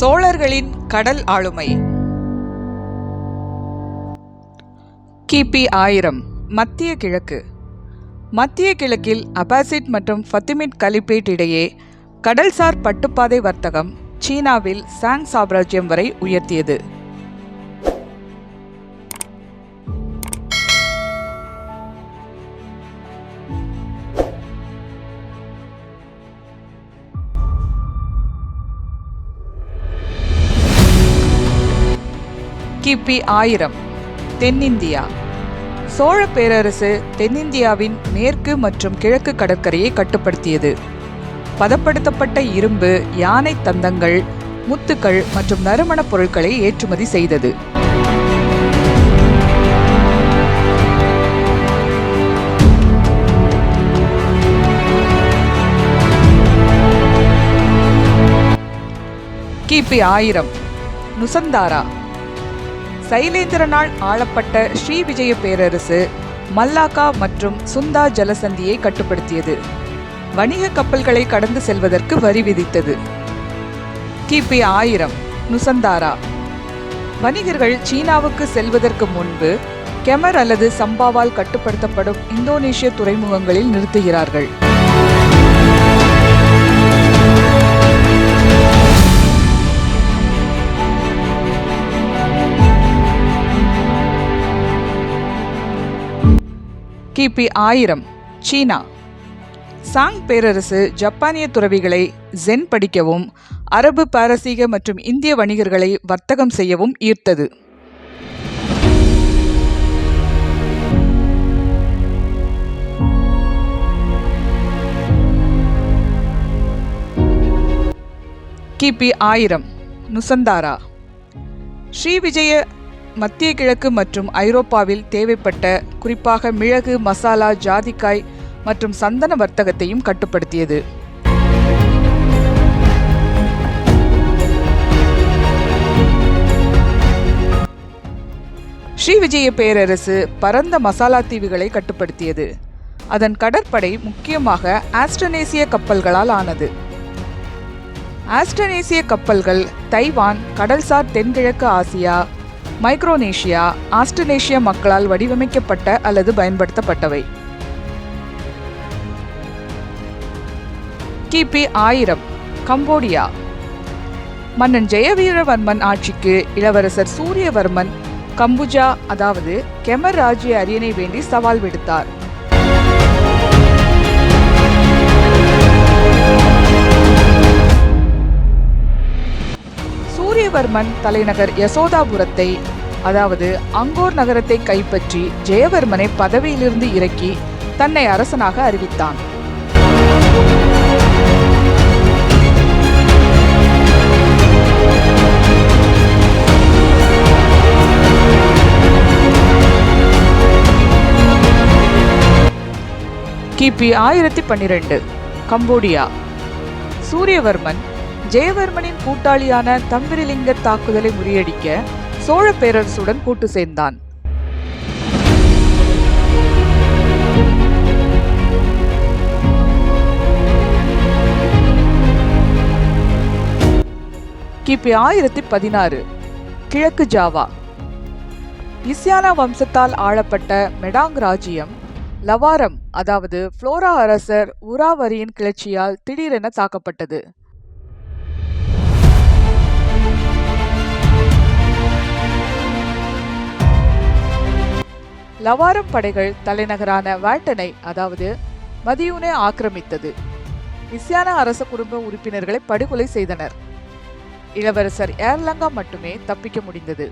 சோழர்களின் கடல் ஆளுமை. கிபி ஆயிரம் மத்திய கிழக்கு. மத்திய கிழக்கில் அபாசிட் மற்றும் ஃபத்திமிட் கலிபேட் இடையே கடல்சார் பட்டுப்பாதை வர்த்தகம் சீனாவில் சாங் சாம்ராஜ்யம் வரை உயர்த்தியது. கிபி ஆயிரம். தென்னிந்தியா. சோழ பேரரசு தென்னிந்தியாவின் மேற்கு மற்றும் கிழக்கு கடற்கரையை கட்டுப்படுத்தியது. பதப்படுத்தப்பட்ட இரும்பு யானை தந்தங்கள் முத்துக்கள் மற்றும் நறுமணப் பொருட்களை ஏற்றுமதி செய்தது. கிபி ஆயிரம். நுசந்தாரா. சைலேந்திரனால் ஆளப்பட்ட ஸ்ரீ விஜய பேரரசு மல்லாக்கா மற்றும் சுந்தா ஜலசந்தியை கட்டுப்படுத்தியது. வணிக கப்பல்களை கடந்து செல்வதற்கு வரி விதித்தது. கிபி ஆயிரம் நுசந்தாரா. வணிகர்கள் சீனாவுக்கு செல்வதற்கு முன்பு கெமர் அல்லது சம்பாவால் கட்டுப்படுத்தப்படும் இந்தோனேஷிய துறைமுகங்களில் நிறுத்துகிறார்கள். கிபி ஆயிரம் சீனா. சாங் பேரரசு ஜப்பானிய துறவிகளை ஜென் படிக்கவும் அரபு பாரசீக மற்றும் இந்திய வணிகர்களை வர்த்தகம் செய்யவும் ஈர்த்தது. கிபி ஆயிரம் நுசந்தாரா. ஸ்ரீ விஜய மத்திய கிழக்கு மற்றும் ஐரோப்பாவில் தேவைப்பட்ட குறிப்பாக மிளகு மசாலா ஜாதிக்காய் மற்றும் சந்தன வர்த்தகத்தையும் கட்டுப்படுத்தியது. ஸ்ரீவிஜய பேரரசு பரந்த மசாலா தீவுகளை கட்டுப்படுத்தியது. அதன் கடற்படை முக்கியமாக ஆஸ்ட்ரனேசிய கப்பல்களால் ஆனது. ஆஸ்ட்ரனேசிய கப்பல்கள் தைவான் கடல்சார் தென்கிழக்கு ஆசியா மைக்ரோனேஷியா ஆஸ்ட்ரனேஷிய மக்களால் வடிவமைக்கப்பட்ட அல்லது பயன்படுத்தப்பட்டவை. கிபி ஆயிரம் கம்போடியா. மன்னன் ஜெயவீரவர்மன் ஆட்சிக்கு இளவரசர் சூரியவர்மன் கம்புஜா அதாவது கெமர் ராஜ்ய அரியணை வேண்டி சவால் விடுத்தார். சூரியவர்மன் தலைநகர் யசோதாபுரத்தை அதாவது அங்கோர் நகரத்தை கைப்பற்றி ஜெயவர்மனை பதவியிலிருந்து இறக்கி தன்னை அரசனாக அறிவித்தான். கிபி ஆயிரத்தி பன்னிரெண்டு கம்போடியா. சூரியவர்மன் ஜெயவர்மனின் கூட்டாளியான தம்பிரிலிங்க தாக்குதலை முறியடிக்க சோழ பேரரசுடன் கூட்டு சேர்ந்தான். கிபி ஆயிரத்தி பதினாறு கிழக்கு ஜாவா. இஸ்யானா வம்சத்தால் ஆளப்பட்ட மெடாங் ராஜ்யம் லவாரம் அதாவது புளோரா அரசர் உராவரியின் கிளர்ச்சியால் திடீரென தாக்கப்பட்டது. லவாரம் படைகள் தலைநகரான வேட்டனை அதாவது மதியூனை ஆக்கிரமித்தது. இஸ்யானா அரச குடும்ப உறுப்பினர்களை படுகொலை செய்தனர். இளவரசர் ஏர்லங்கா மட்டுமே தப்பிக்க முடிந்தது.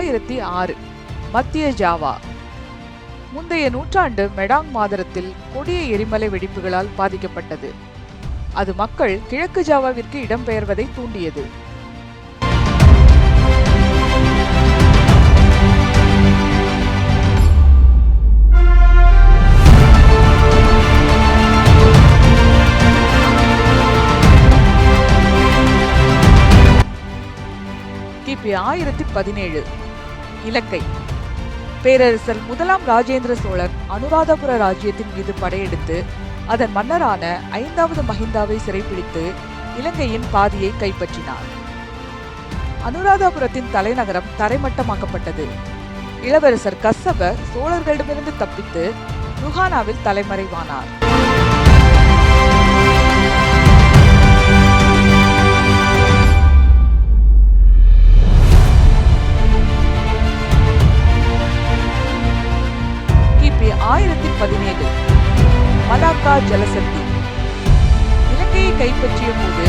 ரெண்டாயிரத்தி ஆறு மத்திய ஜாவா. முந்தைய நூற்றாண்டு மெடாங் மாதரத்தில் கொடிய எரிமலை வெடிப்புகளால் பாதிக்கப்பட்டது. அது மக்கள் கிழக்கு ஜாவாவிற்கு இடம்பெயர்வதை தூண்டியது. கிபி ஆயிரத்தி பதினேழு இலங்கை பேரரசர் முதலாம் ராஜேந்திர சோழர் அனுராதபுர ராஜ்யத்தின் மீது படையெடுத்து அதன் மன்னரான ஐந்தாவது மஹிந்தாவை சிறைப்பிடித்து இலங்கையின் பாதியை கைப்பற்றினார். அனுராதபுரத்தின் தலைநகரம் தரைமட்டமாக்கப்பட்டது. இளவரசர் கசப சோழர்களிடமிருந்து தப்பித்து ருஹானாவில் தலைமறைவானார். ஜலசந்தி இலங்கையை கைப்பற்றிய போது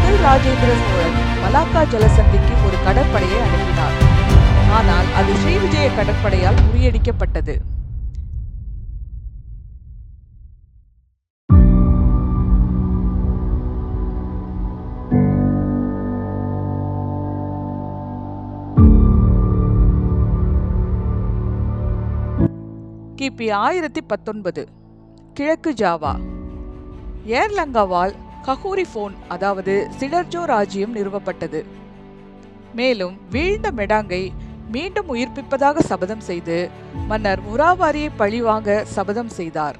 முதல் ராஜேந்திர சோழன் மலாக்கா ஜலசந்திக்கு ஒரு கடற்படையை அனுப்பினார். ஆனால் அது ஸ்ரீவிஜய கடற்படையால் முறியடிக்கப்பட்டது. கிபி ஆயிரத்தி பத்தொன்பது. கிழக்கு ஜாவா. ஏர்லங்காவால் கஹூரி போன் அதாவது சிடர்ஜோ ராஜ்யம் நிறுவப்பட்டது. மேலும் வீழ்ந்த மெடாங்கை மீண்டும் உயிர்ப்பிப்பதாக சபதம் செய்து மன்னர் முராவாரியை பழிவாங்க சபதம் செய்தார்.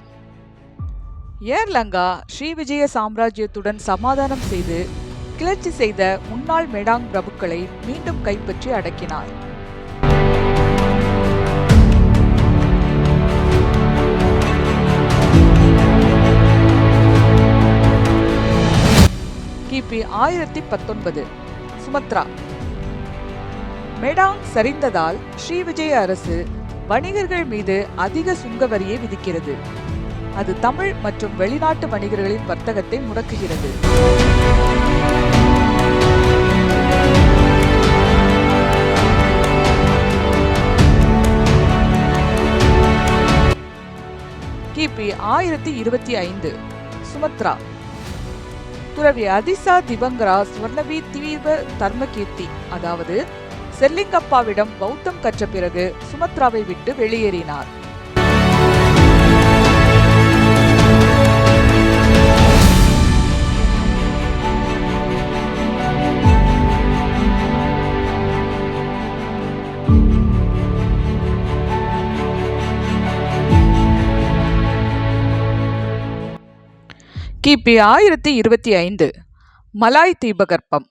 ஏர்லங்கா ஸ்ரீவிஜய சாம்ராஜ்யத்துடன் சமாதானம் செய்து கிளர்ச்சி செய்த முன்னாள் மெடாங் பிரபுக்களை மீண்டும் கைப்பற்றி அடக்கினார். கிபி ஆயிரத்தி பத்தொன்பது. சுமத்ரா. மெடாங் சரிந்ததால் ஸ்ரீ விஜய அரசு வணிகர்கள் மீது அதிக சுங்க வரியை விதிக்கிறது. அது தமிழ் மற்றும் வெளிநாட்டு வணிகர்களின் வர்த்தகத்தை முடக்குகிறது. கிபி ஆயிரத்தி இருபத்தி ஐந்து. சுமத்ரா. துறவி அதிசா திபங்கரா ஸ்வர்ணவி தீவ தர்மகீர்த்தி அதாவது செல்லிங்கப்பாவிடம் பௌத்தம் கற்ற பிறகு சுமத்ராவை விட்டு வெளியேறினார். கிபி ஆயிரத்தி இருபத்தி ஐந்து. மலாய் தீபகற்பம்.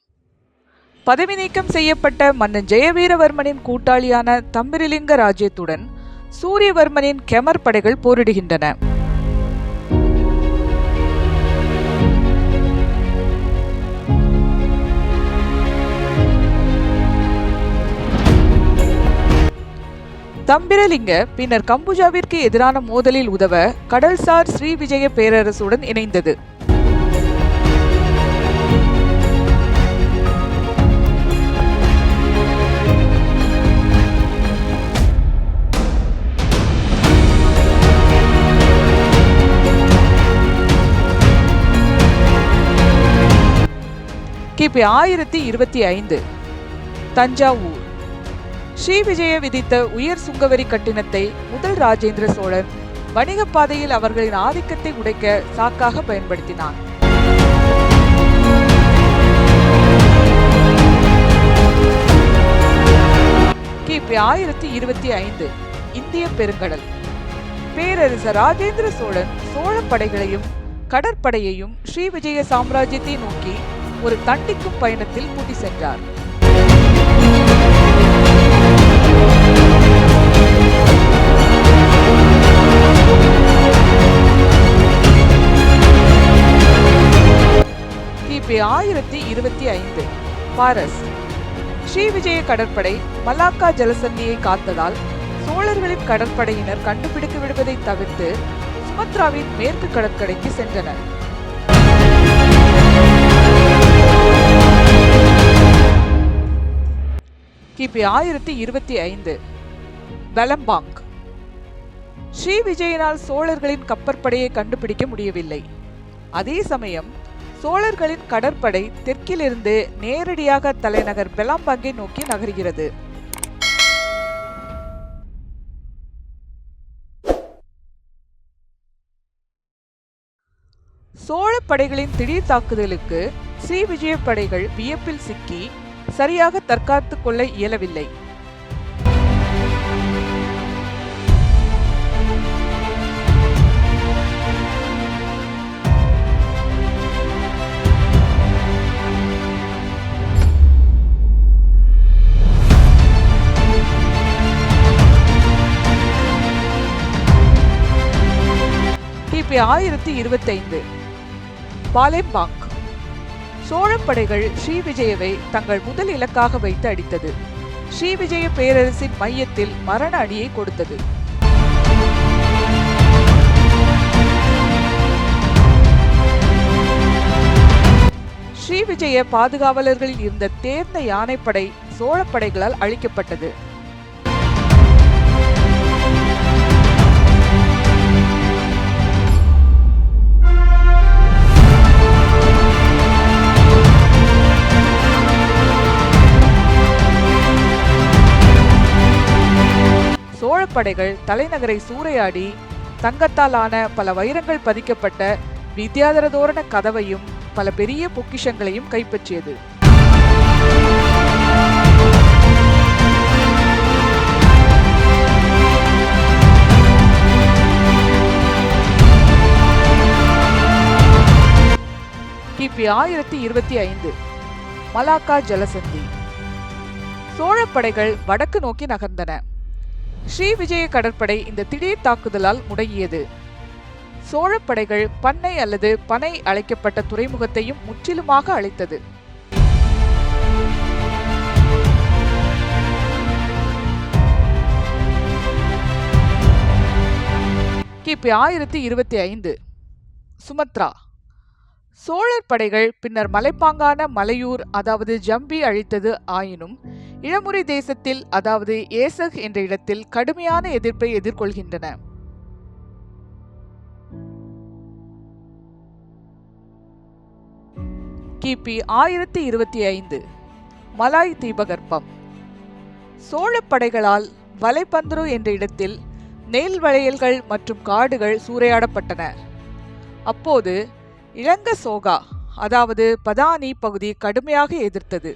பதவி நீக்கம் செய்யப்பட்ட மன்னன் ஜெயவீரவர்மனின் கூட்டாளியான தம்பிரிலிங்க ராஜ்யத்துடன் சூரியவர்மனின் கெமர் படைகள் போரிடுகின்றன. தம்பிரலிங்க பின்னர் கம்புஜாவிற்கு எதிரான மோதலில் உதவ கடல்சார் ஸ்ரீவிஜய பேரரசுடன் இணைந்தது. கிபி ஆயிரத்தி இருபத்தி ஐந்து தஞ்சாவூர். ஸ்ரீவிஜய விதித்த உயர் சுங்கவரி கட்டினத்தை முதல் ராஜேந்திர சோழன் வணிகப் பாதையில் அவர்களின் ஆதிக்கத்தை உடைக்க சாக்காக பயன்படுத்தினான். கிபி ஆயிரத்தி இருபத்தி ஐந்து இந்திய பெருங்கடல். பேரரசர் ராஜேந்திர சோழன் சோழ படைகளையும் கடற்படையையும் ஸ்ரீவிஜய சாம்ராஜ்யத்தை நோக்கி ஒரு தண்டிக்கும் பயணத்தில் கூட்டி சென்றார். பாரஸ். ஸ்ரீவிஜய கடற்படை மலாக்கா ஜலசந்தியை காத்ததால் சோழர்களின் கடற்படையினர் கண்டுபிடித்து விடுவதை தவிர்த்து சுமத்ராவின் மேற்கு கடற்கரைக்கு சென்றனர். கிபி ஆயிரத்தி இருபத்தி ஐந்து. பெலம்பாங் ஸ்ரீ விஜயனால் சோழர்களின் கப்பற்படையை கண்டுபிடிக்க முடியவில்லை. அதே சமயம் சோழர்களின் கடற்படை தெற்கிலிருந்து நேரடியாக தலைநகர் பெலாம்பங்கை நோக்கி நகர்கிறது. சோழ படைகளின் திடீர் தாக்குதலுக்கு ஸ்ரீ விஜய படைகள் வியப்பில் சிக்கி சரியாக தற்காத்துக் கொள்ள இயலவில்லை. கிபி ஆயிரத்தி இருபத்தைந்து. பாலேம்பாங் சோழப்படைகள் ஸ்ரீவிஜயவை தங்கள் முதல் இலக்காக வைத்து அடித்தது. ஸ்ரீவிஜய பேரரசின் மையத்தில் மரண அடியை கொடுத்தது. ஸ்ரீவிஜய பாதுகாவலர்களில் இருந்த தேர்ந்த யானைப்படை சோழப்படைகளால் அழிக்கப்பட்டது. படைகள் தலைநகரை சூறையாடி தங்கத்தாலான பல வைரங்கள் பதிக்கப்பட்ட வித்யாதர தோரண கதவையும் பல பெரிய பொக்கிஷங்களையும் கைப்பற்றியது. கிபி ஆயிரத்தி இருபத்தி ஐந்து மலாக்கா ஜலசந்தி. சோழப்படைகள் வடக்கு நோக்கி நகர்ந்தன. ஸ்ரீவிஜய கடற்படை இந்த திடீர் தாக்குதலால் முடங்கியது. சோழப்படைகள் பண்ணை அல்லது பனை அழைக்கப்பட்ட துறைமுகத்தையும் முற்றிலுமாக அழைத்தது. கிபி ஆயிரத்தி இருபத்தி ஐந்து. சுமத்ரா சோழர் படைகள் பின்னர் மலைப்பாங்கான மலையூர் அதாவது ஜம்பி அழித்தது ஆயினும் இளமுறை தேசத்தில் அதாவது ஏசக் என்ற இடத்தில் கடுமையான எதிர்ப்பை எதிர்கொள்கின்றன. கிபி ஆயிரத்தி இருபத்தி ஐந்து மலாய் தீபகற்பம். சோழ படைகளால் வலைபந்துரு என்ற இடத்தில் நெல் வளையல்கள் மற்றும் காடுகள் சூறையாடப்பட்டன. அப்போது இளங்க சோகா அதாவது பதானி பகுதி கடுமையாக எதிர்த்தது.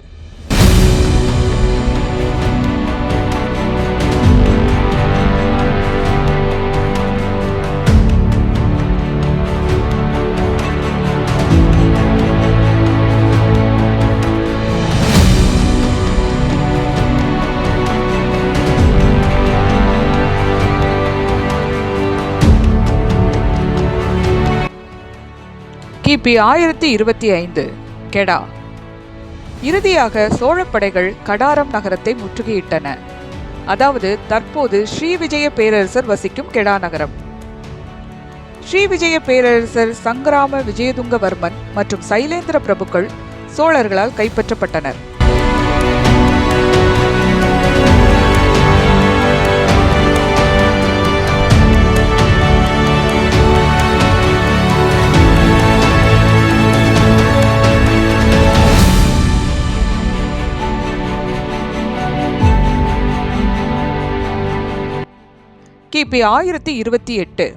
கிபி ஆயிரத்தி இருபத்தி ஐந்து. கெடா. இறுதியாக சோழப்படைகள் கடாரம் நகரத்தை முற்றுகையிட்டன. அதாவது தற்போது ஸ்ரீவிஜய பேரரசர் வசிக்கும் கெடா நகரம். ஸ்ரீவிஜய பேரரசர் சங்கராம விஜயதுங்கவர்மன் மற்றும் சைலேந்திர பிரபுக்கள் சோழர்களால் கைப்பற்றப்பட்டனர். கிபி ஆயிரத்தி இருபத்தி எட்டு.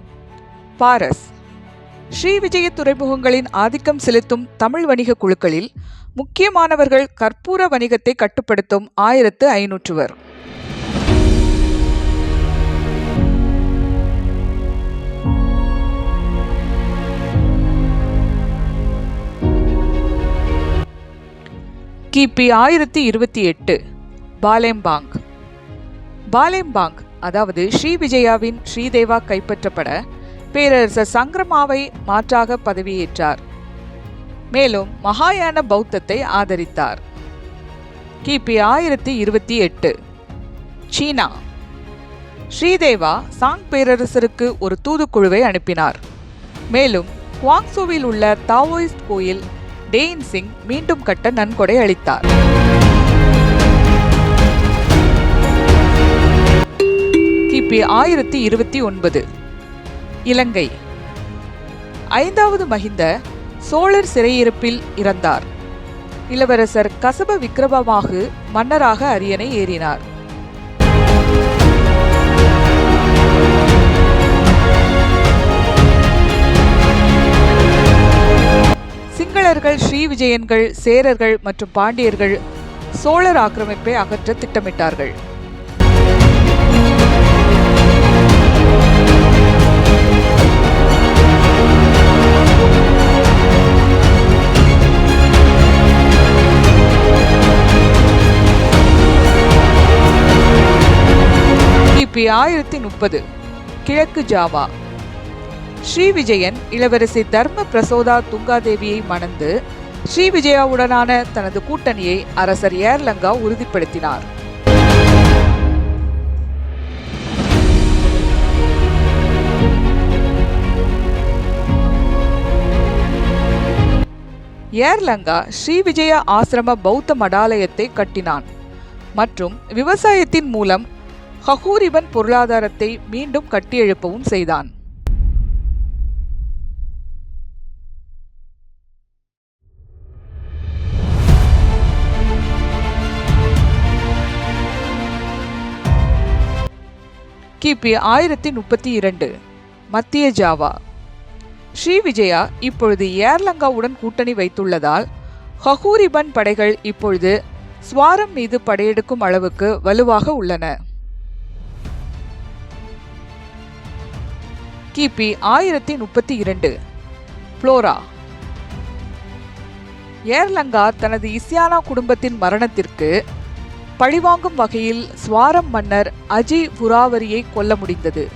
பாரஸ். ஸ்ரீவிஜய துறைமுகங்களின் ஆதிக்கம் செலுத்தும் தமிழ் வணிக குழுக்களில் முக்கியமானவர்கள் கற்பூர வணிகத்தை கட்டுப்படுத்தும் ஆயிரத்து ஐநூற்றுவர். கிபி ஆயிரத்தி இருபத்தி எட்டு. பாலேம்பாங். பாலேம்பாங் அதாவது ஸ்ரீ விஜயாவின் ஸ்ரீதேவா கைப்பற்றப்பட பேரரசர் சங்கரமாவை மாற்றாக பதவியேற்றார். மேலும் மகாயான பௌத்தத்தை ஆதரித்தார். கிபி ஆயிரத்தி இருபத்தி எட்டு. சீனா. ஸ்ரீதேவா சாங் பேரரசருக்கு ஒரு தூதுக்குழுவை அனுப்பினார். மேலும் குவாங்சோவில் உள்ள தாவோயிஸ்ட் கோயில் டெயின் சிங் மீண்டும் கட்ட நன்கொடை அளித்தார். கிபி ஆயிரத்தி இருபத்தி ஒன்பது. இலங்கை. ஐந்தாவது மகிந்த சோழர் சிறையிருப்பில் இறந்தார். இளவரசர் கசப விக்ரமமாகு மன்னராக அரியணை ஏறினார். சிங்களர்கள் ஸ்ரீவிஜயன்கள் சேரர்கள் மற்றும் பாண்டியர்கள் சோழர் ஆக்கிரமிப்பை அகற்ற திட்டமிட்டார்கள். கிபி ஆயிரத்தி முப்பது. கிழக்கு ஜாவா. ஸ்ரீவிஜயன் இளவரசி தர்ம பிரசோதா துங்காதேவியை மணந்து ஸ்ரீவிஜயாவுடனான தனது கூட்டணியை அரசர் ஏர்லங்கா உறுதிப்படுத்தினார். ஏர்லங்கா ஸ்ரீவிஜய ஆசிரம பௌத்த மடாலயத்தை கட்டினான். மற்றும் விவசாயத்தின் மூலம் ஹகூரிபன் பொருளாதாரத்தை மீண்டும் கட்டியெழுப்பவும் செய்தான். கிபி ஆயிரத்தி முப்பத்தி இரண்டு. மத்திய ஜாவா. ஸ்ரீ விஜயா இப்பொழுது ஏர்லங்காவுடன் கூட்டணி வைத்துள்ளதால் ஹகூரிபன் படைகள் இப்பொழுது ஸ்வாரம் மீது படையெடுக்கும் அளவுக்கு வலுவாக உள்ளன. கிபி ஆயிரத்தி முப்பத்தி இரண்டு. புளோரா. ஏர்லங்கா தனது இசியானா குடும்பத்தின் மரணத்திற்கு பழிவாங்கும் வகையில் ஸ்வாரம் மன்னர் அஜி புராவரியை கொல்ல முடிந்தது.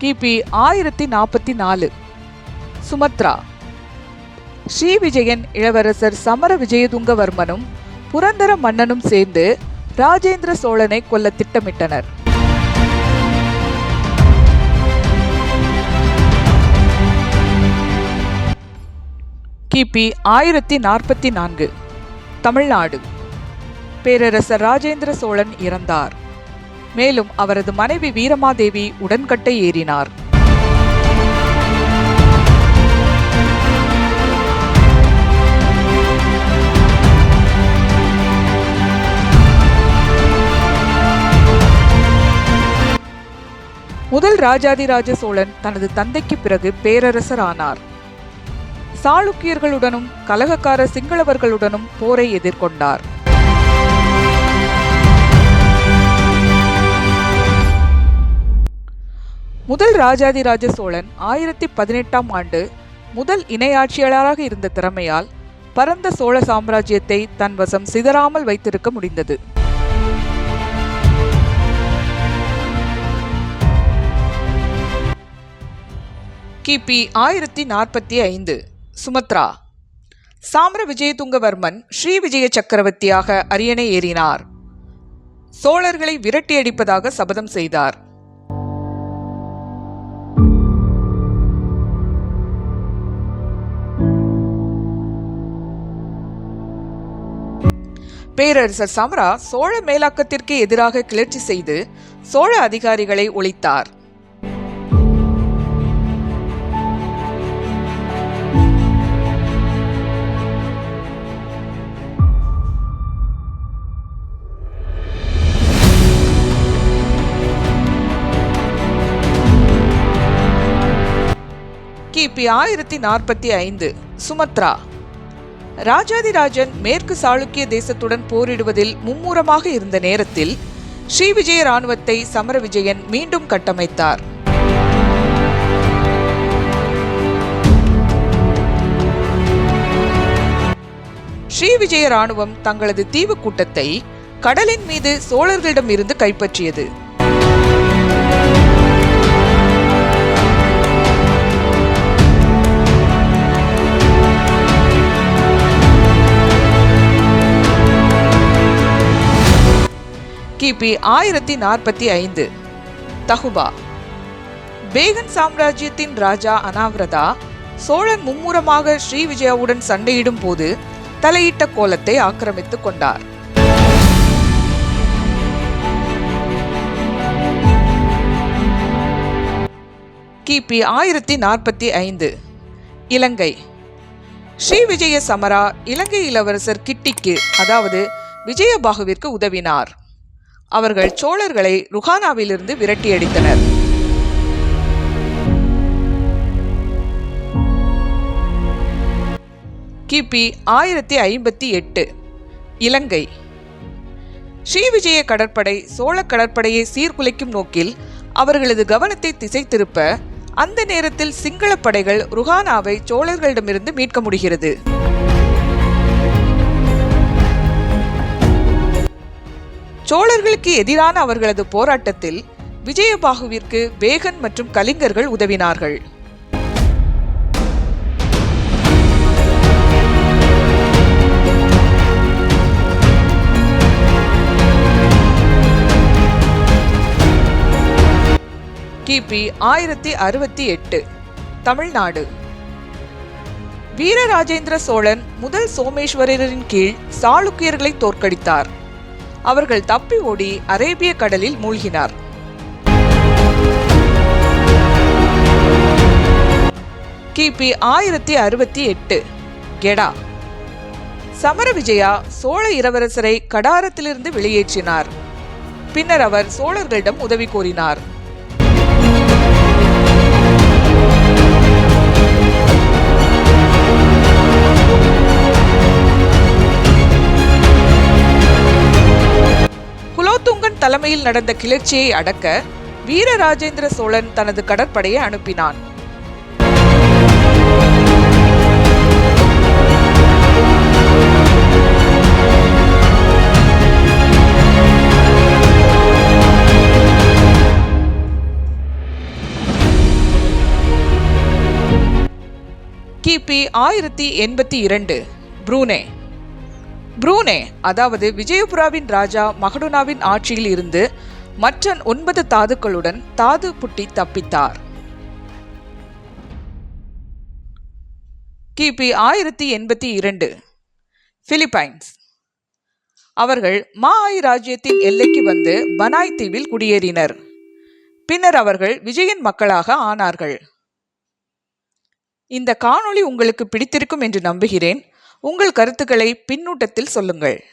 கிபி ஆயிரத்தி நாற்பத்தி நாலு. சுமத்ரா. ஸ்ரீவிஜயன் இளவரசர் சமர விஜயதுங்கவர்மனும் புரந்தர மன்னனும் சேர்ந்து ராஜேந்திர சோழனை கொல்ல திட்டமிட்டனர். கிபி ஆயிரத்தி நாற்பத்தி நான்கு. தமிழ்நாடு. பேரரசர் ராஜேந்திர சோழன் இறந்தார். மேலும் அவரது மனைவி வீரமாதேவி உடன்கட்டை ஏறினார். முதல் ராஜாதிராஜ சோழன் தனது தந்தைக்கு பிறகு பேரரசர் ஆனார் சாளுக்கியர்களுடனும் கலகக்கார சிங்களவர்களுடனும் போரை எதிர்கொண்டார். முதல் ராஜாதிராஜ சோழன் ஆயிரத்தி பதினெட்டாம் ஆண்டு முதல் இணையாட்சியாளராக இருந்த திறமையால் பரந்த சோழ சாம்ராஜ்யத்தை தன் வசம் சிதறாமல் வைத்திருக்க முடிந்தது. கிபி ஆயிரத்தி நாற்பத்தி ஐந்து. Sumatra. Samara Vijayatungavarman Srivijaya சக்கரவர்த்தியாக அரியணை ஏறினார். சோழர்களை விரட்டியடிப்பதாக சபதம் செய்தார். பேரரசர் சமரா சோழ மேலாக்கத்திற்கு எதிராக கிளர்ச்சி செய்து சோழ அதிகாரிகளை ஒழித்தார். கிபி ஆயிரத்தி நாற்பத்தி ஐந்து. சுமத்ரா. ராஜாதிராஜன் மேற்கு சாளுக்கிய தேசத்துடன் போரிடுவதில் மும்முரமாக இருந்த நேரத்தில் ஸ்ரீவிஜய இராணுவத்தை சமர விஜயன் மீண்டும் கட்டமைத்தார். ஸ்ரீவிஜய இராணுவம் தங்களது தீவு கூட்டத்தை கடலின் மீது சோழர்களிடமிருந்து கைப்பற்றியது. கிபி ஆயிரத்தி நாற்பத்தி ஐந்து. தகுபா பேகன் சாம்ராஜ்யத்தின் ராஜா அனாவிரதா சோழன் மும்முரமாக ஸ்ரீவிஜயாவுடன் சண்டையிடும் போது தலையிட்ட கோலத்தை ஆக்கிரமித்துக் கொண்டார். கிபி ஆயிரத்தி நாற்பத்தி ஐந்து. இலங்கை. ஸ்ரீவிஜய சமரா இலங்கை இளவரசர் கிட்டிக்கு அதாவது விஜயபாகுவிற்கு உதவினார். அவர்கள் சோழர்களை ருஹானாவிலிருந்து விரட்டியடித்தனர். கிபி ஆயிரத்தி ஐம்பத்தி எட்டு இலங்கை. ஸ்ரீவிஜய கடற்படை சோழ கடற்படையை சீர்குலைக்கும் நோக்கில் அவர்களது கவனத்தை திசை திருப்ப அந்த நேரத்தில் சிங்கள படைகள் ருஹானாவை சோழர்களிடமிருந்து மீட்க முடிகிறது. சோழர்களுக்கு எதிரான அவர்களது போராட்டத்தில் விஜயபாகுவிற்கு வேகன் மற்றும் கலிங்கர்கள் உதவினார்கள். கிபி ஆயிரத்தி அறுபத்தி எட்டு தமிழ்நாடு. வீரராஜேந்திர சோழன் முதல் சோமேஸ்வரரின் கீழ் சாளுக்கியர்களை தோற்கடித்தார். அவர்கள் தப்பி ஓடி அரேபிய கடலில் மூழ்கினார். கிபி ஆயிரத்தி அறுபத்தி எட்டு கெடா. சமர விஜயா சோழ இளவரசரை கடாரத்திலிருந்து வெளியேற்றினார். பின்னர் அவர் சோழர்களிடம் உதவி கோரினார். தலைமையில் நடந்த கிளர்ச்சியை அடக்க வீரராஜேந்திர சோழன் தனது கடற்படையை அனுப்பினான். கிபி ஆயிரத்தி எண்பத்தி இரண்டு புரூனே. புரூனே அதாவது விஜயபுராவின் ராஜா மகடுனாவின் ஆட்சியில் இருந்து மற்ற ஒன்பது தாதுக்களுடன் தாது புட்டி தப்பித்தார். கிபி ஆயிரத்தி எண்பத்தி இரண்டு. பிலிப்பைன்ஸ். அவர்கள் மாய் ராஜ்யத்தின் எல்லைக்கு வந்து பனாய் தீவில் குடியேறினர். பின்னர் அவர்கள் விஜயன் மக்களாக ஆனார்கள். இந்த காணொளி உங்களுக்கு பிடித்திருக்கும் என்று நம்புகிறேன். உங்கள் கருத்துக்களை பின்னூட்டத்தில் சொல்லுங்கள்.